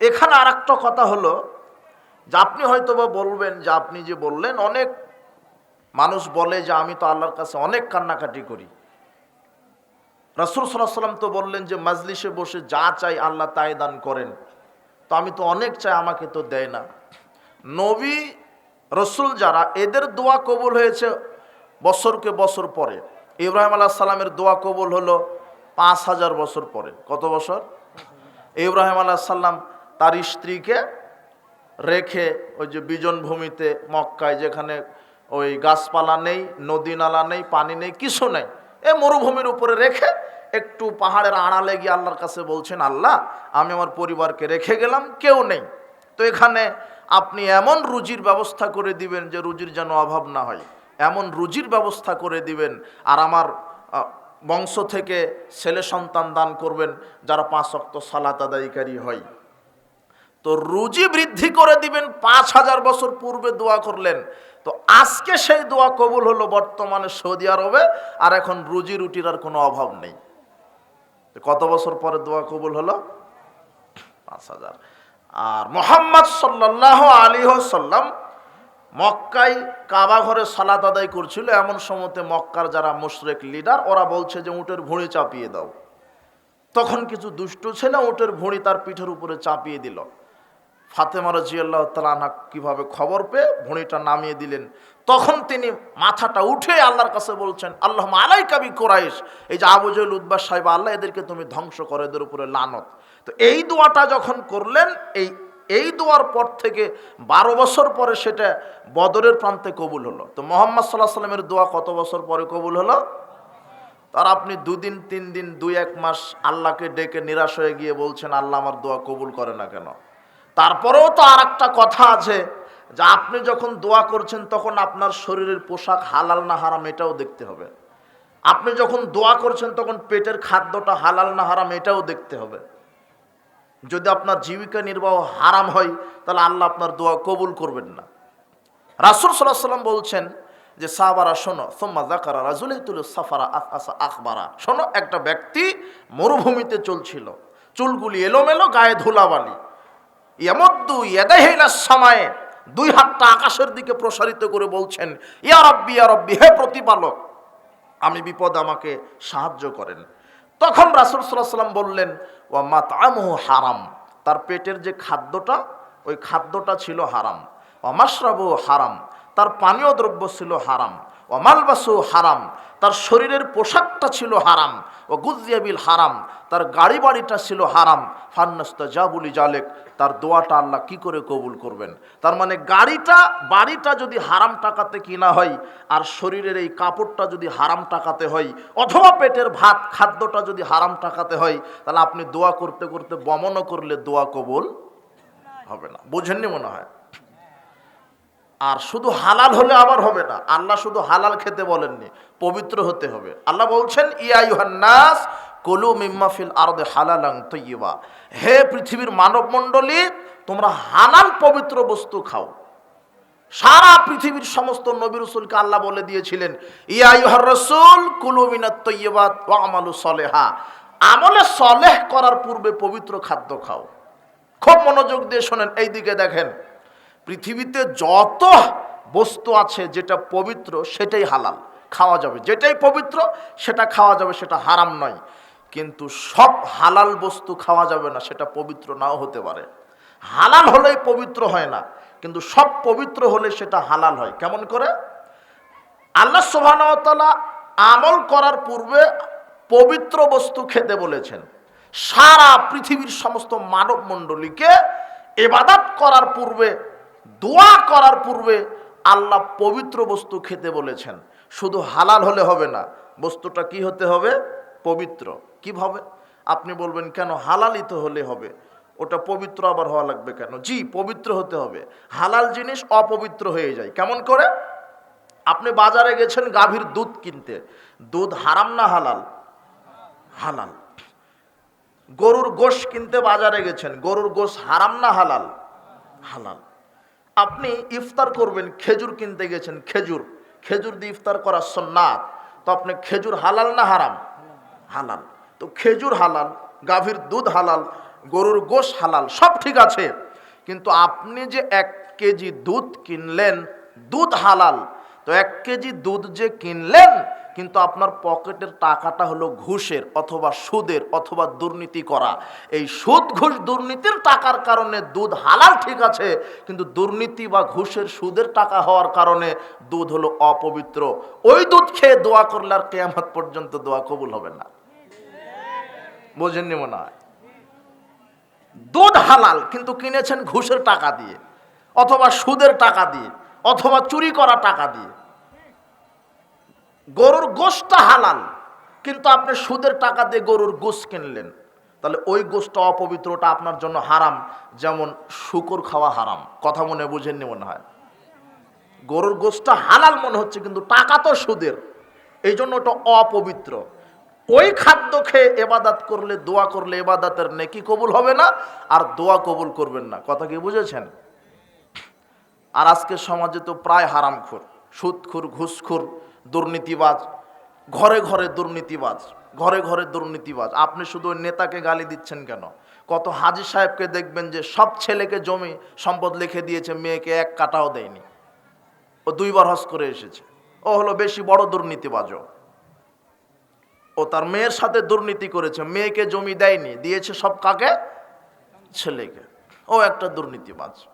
এখানে আর একটা কথা হলো যে আপনি হয়তো বা বলবেন যে আপনি যে বললেন, অনেক মানুষ বলে যে আমি তো আল্লাহর কাছে অনেক কান্নাকাটি করি। রসুল সাল্লাহ সাল্লাম তো বললেন যে মাজলিসে বসে যা চাই আল্লাহ তাই দান করেন। তো আমি তো অনেক চাই, আমাকে তো দেয় না। নবী, রসুল যারা, এদের দোয়া কবুল হয়েছে বছরকে বছর পরে। ইব্রাহিম আলাহ সাল্লামের দোয়া কবুল হলো পাঁচ হাজার বছর পরে। কত বছর? ইব্রাহিম আলাহ সাল্লাম তার স্ত্রীকে রেখে ওই যে বিজন ভূমিতে মক্কায়, যেখানে ওই গাছপালা নেই, নদী নালা নেই, পানি নেই, কিছু নেই, এ মরুভূমির উপরে রেখে একটু পাহাড়ের আড়ালে গিয়ে আল্লাহর কাছে বলছেন, আল্লাহ, আমি আমার পরিবারকে রেখে গেলাম, কেউ নেই। তো এখানে আপনি এমন রুজির ব্যবস্থা করে দিবেন যে রুজির যেন অভাব না হয়। এমন রুজির ব্যবস্থা করে দিবেন, আর আমার বংশ থেকে ছেলে সন্তান দান করবেন, যারা পাঁচ অক্ত সালাত আদায়কারী হয়। তো রুজি বৃদ্ধি করে দিবেন, পাঁচ হাজার বছর পূর্বে দোয়া করলেন। তো আজকে সেই দোয়া কবুল হলো বর্তমানে সৌদি আরবে, আর এখন রুজি রুটির আর কোনো অভাব নেই। কত বছর পরে দোয়া কবুল হলো? পাঁচ হাজার। আর মোহাম্মদ সাল্লাহ আলী সাল্লাম মক্কায় কাবা ঘরে সালাত আদায় করছিল, এমন সময়তে মক্কার যারা মুশরেক লিডার, ওরা বলছে যে উটের ভুঁড়ি চাপিয়ে দাও। তখন কিছু দুষ্ট ছেলে উটের ভুঁড়ি তার পিঠের উপরে চাপিয়ে দিল। ফাতেমা রাজিয়াল্লাহ তালানা কীভাবে খবর পেয়ে ভুঁড়িটা নামিয়ে দিলেন। তখন তিনি মাথাটা উঠে আল্লাহর কাছে বলছেন আল্লাহ আলাই কাবি কোরাইশ। এই যে আবু জৈল উদ্বাস সাহেব, আল্লাহ এদেরকে তুমি ধ্বংস করো এদের উপরে লানত। তো এই দোয়াটা যখন করলেন, এই এই দোয়ার পর থেকে বারো বছর পরে সেটা বদরের প্রান্তে কবুল হলো। তো মোহাম্মদ সাল্লাহ সাল্লামের দোয়া কত বছর পরে কবুল হলো? তার আপনি দুদিন, তিন দিন, দুই এক মাস আল্লাহকে ডেকে নিরাশ হয়ে গিয়ে বলছেন, আল্লাহ আমার দোয়া কবুল করে না কেন? তারপরেও তো আর কথা আছে যে আপনি যখন দোয়া করছেন তখন আপনার শরীরের পোশাক হালাল না হারাম এটাও দেখতে হবে। আপনি যখন দোয়া করছেন তখন পেটের খাদ্যটা হালাল না হারাম এটাও দেখতে হবে। যদি আপনার জীবিকা নির্বাহ হারাম হয়, তাহলে আল্লাহ আপনার দোয়া কবুল করবেন না। রাসুল সাল্লাম বলছেন যে, সাহাবারা, শোনো, সোম্মা জাকারা রাজুল সাফারা আসা, আখবারা। শোনো, একটা ব্যক্তি মরুভূমিতে চলছিল। চুলগুলি এলোমেলো, গায়ে ধুলাবালি। ইয়ামদ্দু ইয়াদাহিলা সময়ে, দুই হাতটা আকাশের দিকে প্রসারিত করে বলছেন, ইয়া রব্বি ইয়া রব্বি, হে প্রতিপালক, আমি বিপদ আমাকে সাহায্য করেন। তখন রাসুল সাল্লাম বললেন ও মাতামহু হারাম। তার পেটের যে খাদ্যটা, ওই খাদ্যটা ছিল হারাম। অমাশরাবু হারাম। তার পানীয় দ্রব্য ছিল হারাম। অমালবাসু হারাম। তার শরীরের পোশাকটা ছিল হারাম, ও গুজিয়াবিল হারাম, তার গাড়ি বাড়িটা ছিল হারাম। ফান্নাস্তা জাবুলি জালেক তার দোয়াটা আল্লাহ কি করে কবুল করবেন? তার মানে গাড়িটা, বাড়িটা যদি হারাম টাকাতে কিনা হয়, আর শরীরের এই কাপড়টা যদি হারাম টাকাতে হয়, অথবা পেটের ভাত, খাদ্যটা যদি হারাম টাকাতে হয়, তাহলে আপনি দোয়া করতে করতে বমনও করলে দোয়া কবুল হবে না। বোঝেননি মনে হয়? আর শুধু হালাল হলে আবার হবে না আল্লাহ শুধু হালাল খেতে বলেননি, পবিত্র হতে হবে। আল্লাহ বলছেন, ইয়া ইউহান্নাস কলু মিম্মাফিল আরদে হালালাং তৈবা হে পৃথিবীর মানব মণ্ডলী তোমরা হালাল পবিত্র বস্তু খাও। সারা পৃথিবীর সমস্ত নবী রসুলকে আল্লাহ বলে দিয়েছিলেন, ইয়া ইউহার রসুল, কুলু মিনাত তৈবাত ও আমালু সলেহা। আমলে সলেহ করার পূর্বে পবিত্র খাদ্য খাও। খুব মনোযোগ দিয়ে শোনেন এই দিকে দেখেন। পৃথিবীতে যত বস্তু আছে যেটা পবিত্র, সেটাই হালাল। খাওয়া যাবে। যেটাই পবিত্র, সেটা খাওয়া যাবে, সেটা হারাম নয়। কিন্তু সব হালাল বস্তু খাওয়া যাবে না, সেটা পবিত্র নাও হতে পারে। হালাল হলেই পবিত্র হয় না, কিন্তু সব পবিত্র হলে সেটা হালাল হয়। কেমন করে? আল্লাহ সোভানতলা আমল করার পূর্বে পবিত্র বস্তু খেতে বলেছেন। সারা পৃথিবীর সমস্ত মানব মণ্ডলীকে এবাদাত করার পূর্বে দোয়া করার পূর্বে আল্লাহ পবিত্র বস্তু খেতে বলেছেন। শুধু হালাল হলে হবে না, বস্তুটা কি হতে হবে? পবিত্র। কীভাবে আপনি বলবেন, কেন হালালই তো হলে হবে? ওটা পবিত্র আবার হওয়া লাগবে কেন? জি, পবিত্র হতে হবে। হালাল জিনিস অপবিত্র হয়ে যায়। কেমন করে? আপনি বাজারে গেছেন গাভীর দুধ কিনতে। দুধ হারাম না হালাল? হালাল। গরুর গোশ কিনতে বাজারে গেছেন। গরুর গোশ হারাম না হালাল? হালাল। আপনি ইফতার করবেন, খেজুর কিনতে গেছেন, খেজুর। খেজুর দিয়ে ইফতার করা সন্ন্যাত তো আপনি খেজুর হালাল না হারাম? হালাল। তো খেজুর হালাল, গাভীর দুধ হালাল, গরুর গোশ হালাল, সব ঠিক আছে। কিন্তু আপনি যে এক কেজি দুধ কিনলেন, দুধ হালাল। তো এক কেজি দুধ যে কিনলেন কিন্তু আপনার পকেটের টাকাটা হলো ঘুষের অথবা সুদের অথবা দুর্নীতি করা। এই সুদ, ঘুষ দুর্নীতির টাকার কারণে দুধ হালাল ঠিক আছে, কিন্তু দুর্নীতি বা ঘুষের সুদের টাকা হওয়ার কারণে দুধ হলো অপবিত্র। ওই দুধ খেয়ে দোয়া করলে আর কেয়ামত পর্যন্ত দোয়া কবুল হবে না। বোঝেননি মনে হয়? দুধ হালাল, কিন্তু কিনেছেন ঘুষের টাকা দিয়ে, অথবা সুদের টাকা দিয়ে, অথবা চুরি করা টাকা দিয়ে। গরুর গোশটা হালাল, কিন্তু আপনি সুদের টাকা দিয়ে গরুর গোশ কিনলেন। তাহলে ওই গোশটা অপবিত্রটা আপনার জন্য হারাম, যেমন শুকর খাওয়া হারাম। কথা মনে বুঝেননি মনে হয়? গরুর গোশটা হালাল মনে হচ্ছে, কিন্তু টাকা তো সুদের। এই জন্য ওটা অপবিত্র। ওই খাদ্য খেয়ে এবাদাত করলে, দোয়া করলে এবাদাতের নেকি কবুল হবে না, আর দোয়া কবুল করবেন না। কথা কি বুঝেছেন? আর আজকের সমাজে তো প্রায় হারামখোর। সুদখোর, ঘুষখোর দুর্নীতিবাজ, ঘরে ঘরে দুর্নীতিবাজ, ঘরে ঘরে দুর্নীতিবাজ। আপনি শুধু ওই নেতাকে গালি দিচ্ছেন কেন? কত হাজি সাহেবকে দেখবেন যে সব ছেলেকে জমি সম্পদ লিখে দিয়েছে, মেয়েকে এক কাটাও দেয়নি। ও দুইবার হজ করে এসেছে। ও হলো বেশি বড় দুর্নীতিবাজও। ও তার মেয়ের সাথে দুর্নীতি করেছে, মেয়েকে জমি দেয়নি, দিয়েছে সব কাকে? ছেলেকে। ও একটা দুর্নীতিবাজ।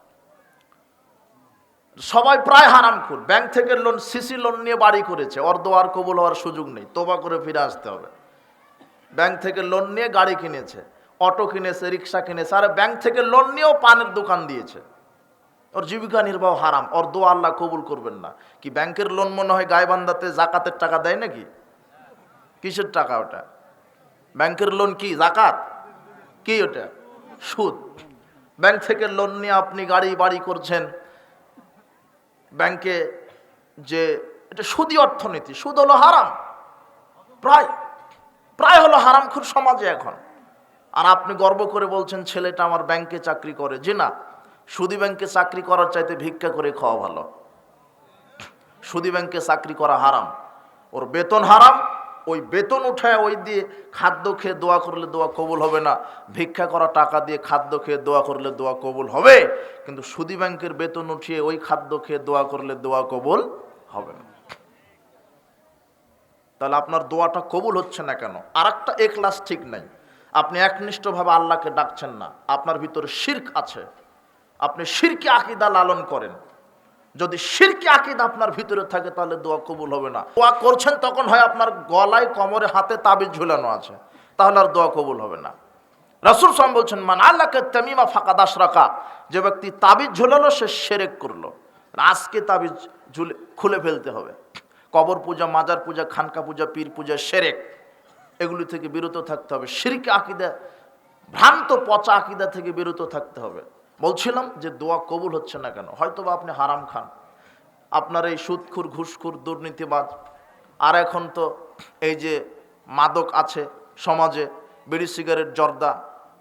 সবাই প্রায় হারাম খুর ব্যাংক থেকে লোন সিসি লোন নিয়ে বাড়ি করেছে। ওর আর কবুল হওয়ার সুযোগ নেই। তোবা করে ফিরে আসতে হবে। ব্যাংক থেকে লোন নিয়ে গাড়ি কিনেছে। অটো কিনেছে, রিক্সা কিনেছে। আর ব্যাংক থেকে লোন নিয়েও পানের দোকান দিয়েছে। ওর জীবিকা নির্বাহ হারাম। দোয়া আল্লাহ কবুল করবেন না। কি ব্যাংকের লোন মনে হয় গায়বান্দাতে জাকাতের টাকা দেয় নাকি? কিসের টাকা ওটা? ব্যাংকের লোন কি? জাকাত? কি ওটা? সুদ। ব্যাংক থেকে লোন নিয়ে আপনি গাড়ি বাড়ি করছেন। ব্যাংকে যে এটা সুদি অর্থনীতি, সুদ হলো হারাম। প্রায় প্রায় হলো হারামখুর সমাজে এখন। আর আপনি গর্ব করে বলছেন, ছেলেটা আমার ব্যাংকে চাকরি করে। যে না, সুদি ব্যাংকে চাকরি করার চাইতে ভিক্ষা করে খাওয়া ভালো। সুদি ব্যাংকে চাকরি করা হারাম। ওর বেতন হারাম ওই বেতন উঠায় ওই দিয়ে খাদ্য খেয়ে দোয়া করলে দোয়া কবুল হবে না। ভিক্ষা করা টাকা দিয়ে খাদ্য খেয়ে দোয়া করলে দোয়া কবুল হবে। কিন্তু সুদি ব্যাংকের বেতন উঠিয়ে ওই খাদ্য খেয়ে দোয়া করলে দোয়া কবুল হবে না। তাহলে আপনার দোয়াটা কবুল হচ্ছে না কেন? আর একটা একলাস ঠিক নাই। আপনি একনিষ্ঠভাবে আল্লাহকে ডাকছেন না। আপনার ভিতরে শির্ক আছে। আপনি শিরকে আকিদা লালন করেন। যদি শিরকে আকিদা আপনার ভিতরে থাকে, তাহলে দোয়া কবুল হবে না। দোয়া করছেন তখন হয় আপনার গলায়, কোমরে, হাতে তাবিজ ঝুলানো আছে। তাহলে আর দোয়া কবুল হবে না। রাসুল সাম বলছেন, মান আল্লাহকে তামিমা ফাঁকা দাস রাখা যে ব্যক্তি তাবিজ ঝুলালো, সে সেরেক করল। আজকে তাবিজ ঝুলে, খুলে ফেলতে হবে। কবর পূজা, মাজার পূজা, খানকা পূজা, পীর পূজা সেরেক। এগুলি থেকে বিরত থাকতে হবে। শিরকে আকিদা, ভ্রান্ত পচা আকিদা থেকে বিরত থাকতে হবে। বলছিলাম যে দোয়া কবুল হচ্ছে না কেন? হয়তো বা আপনি হারাম খান। আপনার এই সুদখুর, ঘুষখুর, দুর্নীতিবাজ। আর এখন তো এই যে মাদক আছে সমাজে, বিড়ি, সিগারেট, জর্দা,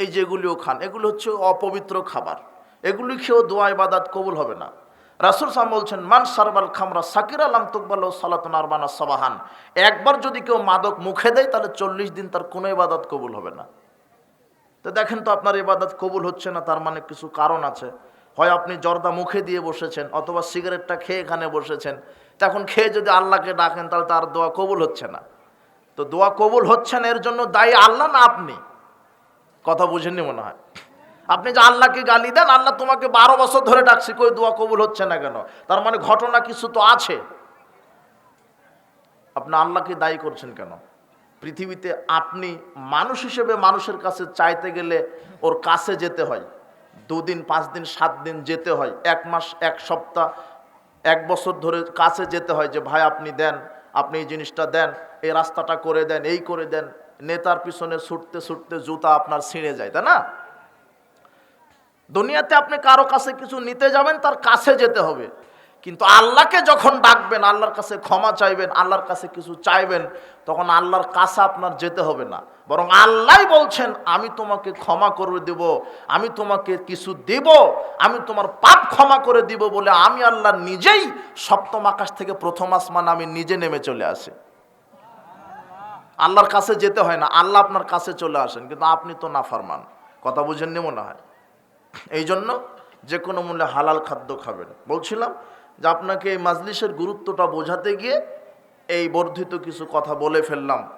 এই যেগুলিও খান, এগুলো হচ্ছে অপবিত্র খাবার। এগুলি খেয়েও দোয়া, ইবাদাত কবুল হবে না। রাসুল সাম বলছেন, মান সারবাল খামরা সাকির আলাম তুকবাল সালাতন আরবানা সবাহান। একবার যদি কেউ মাদক মুখে দেয়, তাহলে চল্লিশ দিন তার কোনো ইবাদত কবুল হবে না। তো দেখেন তো আপনার ইবাদত কবুল হচ্ছে না, তার মানে কিছু কারণ আছে। হয় আপনি জর্দা মুখে দিয়ে বসেছেন, অথবা সিগারেটটা খেয়ে এখানে বসেছেন। তখন খেয়ে যদি আল্লাহকে ডাকেন, তাহলে তার দোয়া কবুল হচ্ছে না। তো দোয়া কবুল হচ্ছে না, এর জন্য দায়ী আল্লাহ না আপনি? কথা বুঝেননি মনে হয়? আপনি যে আল্লাহকে গালি দেন, আল্লাহ তোমাকে বারো বছর ধরে ডাকছি, কই দোয়া কবুল হচ্ছে না কেন? তার মানে ঘটনা কিছু তো আছে। আপনি আল্লাহকে দায়ী করছেন কেন? পৃথিবীতে আপনি মানুষ হিসেবে মানুষের কাছে চাইতে গেলে ওর কাছে যেতে হয়। দুদিন পাঁচ দিন সাত দিন যেতে হয়। এক মাস, এক সপ্তাহ, এক বছর ধরে কাছে যেতে হয় যে, ভাই, আপনি দেন, আপনি এই জিনিসটা দেন, এই রাস্তাটা করে দেন, এই করে দেন। নেতার পিছনে ছুটতে ছুটতে জুতা আপনার ছিঁড়ে যায়, তাই না? দুনিয়াতে আপনি কারও কাছে কিছু নিতে যাবেন, তার কাছে যেতে হবে। কিন্তু আল্লাহকে যখন ডাকবেন, আল্লাহর কাছে ক্ষমা চাইবেন, আল্লাহর কাছে কিছু চাইবেন, তখন আল্লাহর কাছে আপনার যেতে হবে না। বরং আল্লাহ বলছেন, আমি তোমাকে ক্ষমা করে দেব, আমি তোমাকে কিছু দেব, আমি তোমার পাপ ক্ষমা করে দিব বলে আমি আল্লাহ নিজেই সপ্তম আকাশ থেকে প্রথম আসমান আমি নিজে নেমে চলে আসি। আল্লাহর কাছে যেতে হয় না, আল্লাহ আপনার কাছে চলে আসেন, কিন্তু আপনি তো নাফারমান। কথা বুঝেননি মনে হয়? এই জন্য যে কোনো মূল্যে হালাল খাদ্য খাবেন। বলছিলাম যে আপনাকে এই মাজলিসের গুরুত্বটা বোঝাতে গিয়ে এই বর্ধিত কিছু কথা বলে ফেললাম।